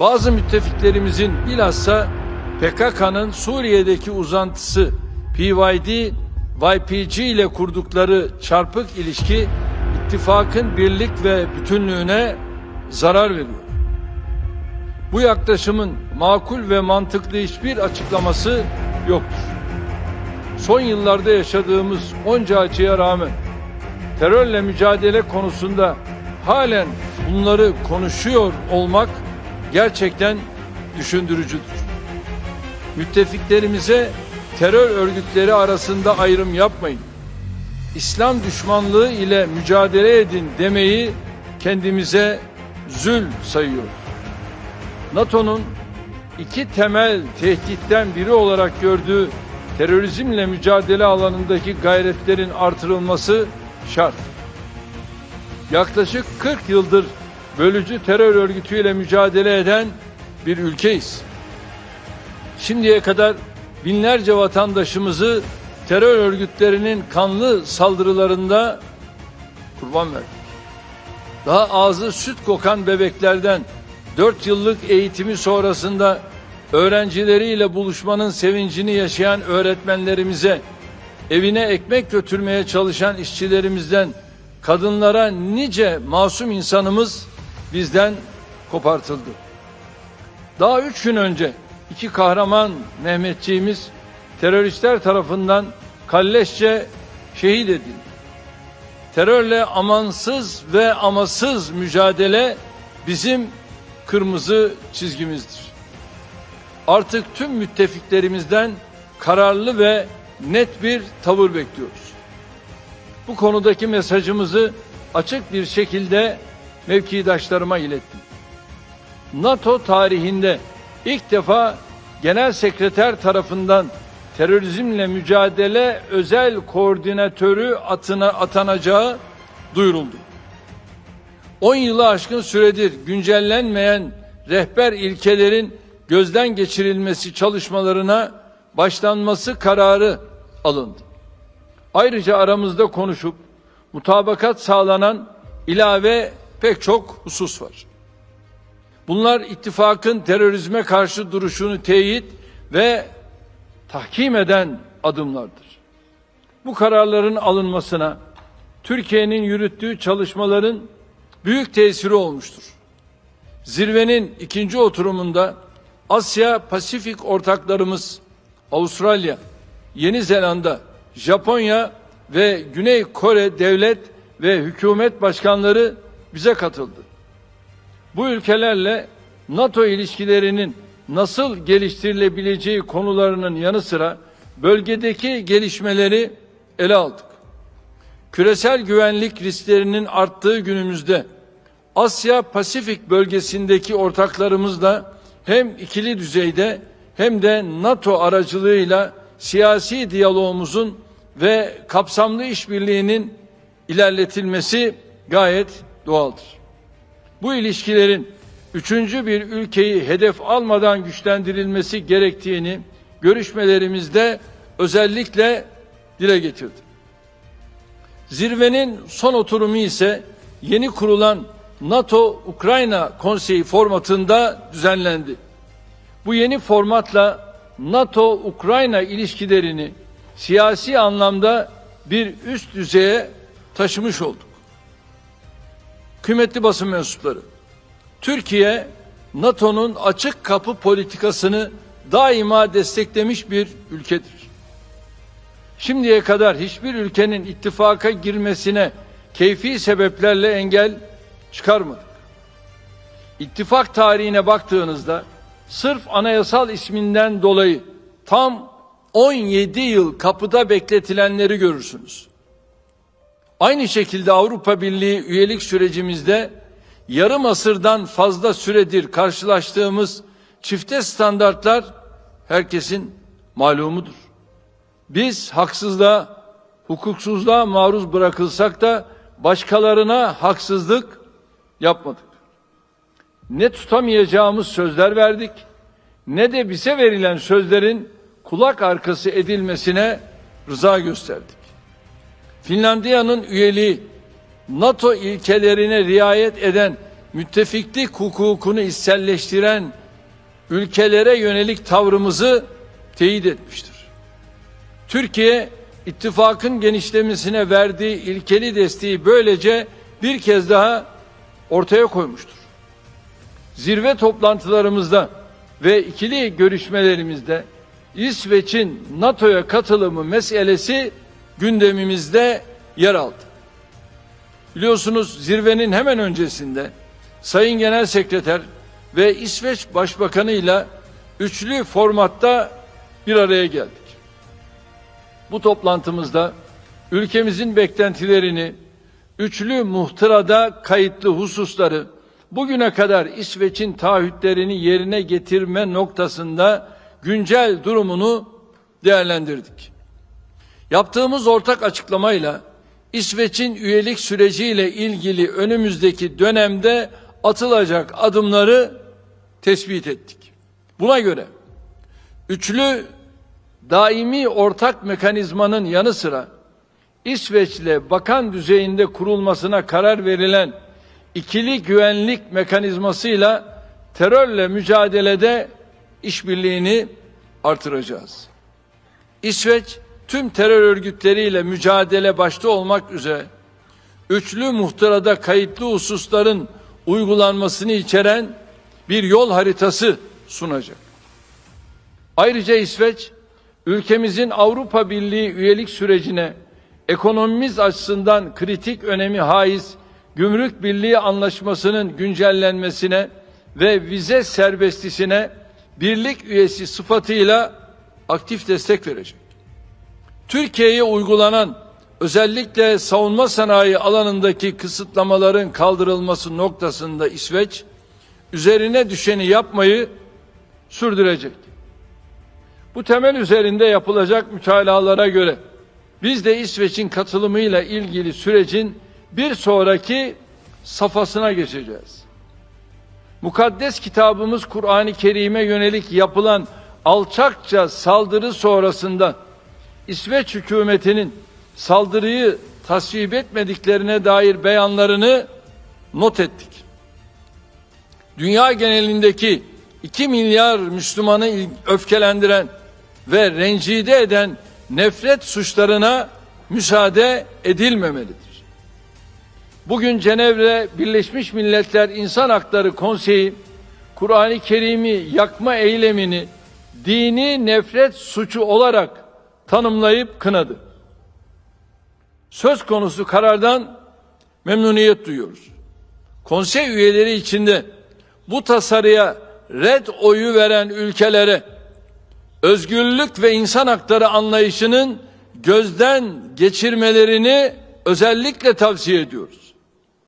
Bazı müttefiklerimizin bilhassa PKK'nın Suriye'deki uzantısı PYD, YPG ile kurdukları çarpık ilişki ittifakın birlik ve bütünlüğüne zarar veriyor. Bu yaklaşımın makul ve mantıklı hiçbir açıklaması yoktur. Son yıllarda yaşadığımız onca acıya rağmen terörle mücadele konusunda halen bunları konuşuyor olmak gerçekten düşündürücüdür. Müttefiklerimize terör örgütleri arasında ayrım yapmayın. İslam düşmanlığı ile mücadele edin demeyi kendimize zül sayıyor. NATO'nun iki temel tehditten biri olarak gördüğü terörizmle mücadele alanındaki gayretlerin artırılması şart. Yaklaşık 40 yıldır bölücü terör örgütüyle mücadele eden bir ülkeyiz. Şimdiye kadar binlerce vatandaşımızı terör örgütlerinin kanlı saldırılarında kurban verdik. Daha ağzı süt kokan bebeklerden 4 yıllık eğitimi sonrasında öğrencileriyle buluşmanın sevincini yaşayan öğretmenlerimize, evine ekmek götürmeye çalışan işçilerimizden, kadınlara nice masum insanımız bizden kopartıldı. Daha üç gün önce iki kahraman Mehmetçiğimiz teröristler tarafından kalleşçe şehit edildi. Terörle amansız ve amasız mücadele bizim kırmızı çizgimizdir. Artık tüm müttefiklerimizden kararlı ve net bir tavır bekliyoruz. Bu konudaki mesajımızı açık bir şekilde mevkidaşlarıma ilettim. NATO tarihinde ilk defa Genel Sekreter tarafından terörizmle mücadele özel koordinatörü atına atanacağı duyuruldu. 10 yılı aşkın süredir güncellenmeyen rehber ilkelerin gözden geçirilmesi çalışmalarına başlanması kararı alındı. Ayrıca aramızda konuşup mutabakat sağlanan ilave pek çok husus var. Bunlar ittifakın terörizme karşı duruşunu teyit ve tahkim eden adımlardır. Bu kararların alınmasına Türkiye'nin yürüttüğü çalışmaların büyük tesiri olmuştur. Zirvenin ikinci oturumunda Asya Pasifik ortaklarımız Avustralya, Yeni Zelanda, Japonya ve Güney Kore devlet ve hükümet başkanları bize katıldı. Bu ülkelerle NATO ilişkilerinin nasıl geliştirilebileceği konularının yanı sıra bölgedeki gelişmeleri ele aldık. Küresel güvenlik risklerinin arttığı günümüzde Asya Pasifik bölgesindeki ortaklarımızla hem ikili düzeyde hem de NATO aracılığıyla siyasi diyalogumuzun ve kapsamlı işbirliğinin ilerletilmesi gayet doğaldır. Bu ilişkilerin üçüncü bir ülkeyi hedef almadan güçlendirilmesi gerektiğini görüşmelerimizde özellikle dile getirdi. Zirvenin son oturumu ise yeni kurulan NATO-Ukrayna Konseyi formatında düzenlendi. Bu yeni formatla NATO-Ukrayna ilişkilerini siyasi anlamda bir üst düzeye taşımış olduk. Kıymetli basın mensupları, Türkiye NATO'nun açık kapı politikasını daima desteklemiş bir ülkedir. Şimdiye kadar hiçbir ülkenin ittifaka girmesine keyfi sebeplerle engel çıkarmadık. İttifak tarihine baktığınızda sırf anayasal isminden dolayı tam 17 yıl kapıda bekletilenleri görürsünüz. Aynı şekilde Avrupa Birliği üyelik sürecimizde yarım asırdan fazla süredir karşılaştığımız çifte standartlar herkesin malumudur. Biz haksızlığa, hukuksuzluğa maruz bırakılsak da başkalarına haksızlık yapmadık. Ne tutamayacağımız sözler verdik ne de bize verilen sözlerin kulak arkası edilmesine rıza gösterdik. Finlandiya'nın üyeliği NATO ilkelerine riayet eden müttefiklik hukukunu içselleştiren ülkelere yönelik tavrımızı teyit etmiştir. Türkiye ittifakın genişlemesine verdiği ilkeli desteği böylece bir kez daha ortaya koymuştur. Zirve toplantılarımızda ve ikili görüşmelerimizde İsveç'in NATO'ya katılımı meselesi gündemimizde yer aldı. Biliyorsunuz zirvenin hemen öncesinde Sayın Genel Sekreter ve İsveç Başbakanı ile üçlü formatta bir araya geldik. Bu toplantımızda ülkemizin beklentilerini, üçlü muhtırada kayıtlı hususları, bugüne kadar İsveç'in taahhütlerini yerine getirme noktasında güncel durumunu değerlendirdik. Yaptığımız ortak açıklamayla İsveç'in üyelik süreciyle ilgili önümüzdeki dönemde atılacak adımları tespit ettik. Buna göre üçlü daimi ortak mekanizmanın yanı sıra İsveç'le bakan düzeyinde kurulmasına karar verilen ikili güvenlik mekanizmasıyla terörle mücadelede işbirliğini artıracağız. İsveç tüm terör örgütleriyle mücadele başta olmak üzere üçlü muhtırada kayıtlı hususların uygulanmasını içeren bir yol haritası sunacak. Ayrıca İsveç ülkemizin Avrupa Birliği üyelik sürecine ekonomimiz açısından kritik önemi haiz Gümrük Birliği Anlaşması'nın güncellenmesine ve vize serbestisine birlik üyesi sıfatıyla aktif destek verecek. Türkiye'ye uygulanan özellikle savunma sanayi alanındaki kısıtlamaların kaldırılması noktasında İsveç üzerine düşeni yapmayı sürdürecek. Bu temel üzerinde yapılacak mütalalara göre biz de İsveç'in katılımıyla ilgili sürecin bir sonraki safhasına geçeceğiz. Mukaddes kitabımız Kur'an-ı Kerim'e yönelik yapılan alçakça saldırı sonrasında İsveç hükümetinin saldırıyı tasvip etmediklerine dair beyanlarını not ettik. Dünya genelindeki 2 milyar Müslümanı öfkelendiren ve rencide eden nefret suçlarına müsaade edilmemelidir. Bugün Cenevre Birleşmiş Milletler İnsan Hakları Konseyi Kur'an-ı Kerim'i yakma eylemini dini nefret suçu olarak tanımlayıp kınadı. Söz konusu karardan memnuniyet duyuyoruz. Konsey üyeleri içinde bu tasarıya red oyu veren ülkelere özgürlük ve insan hakları anlayışının gözden geçirmelerini özellikle tavsiye ediyoruz.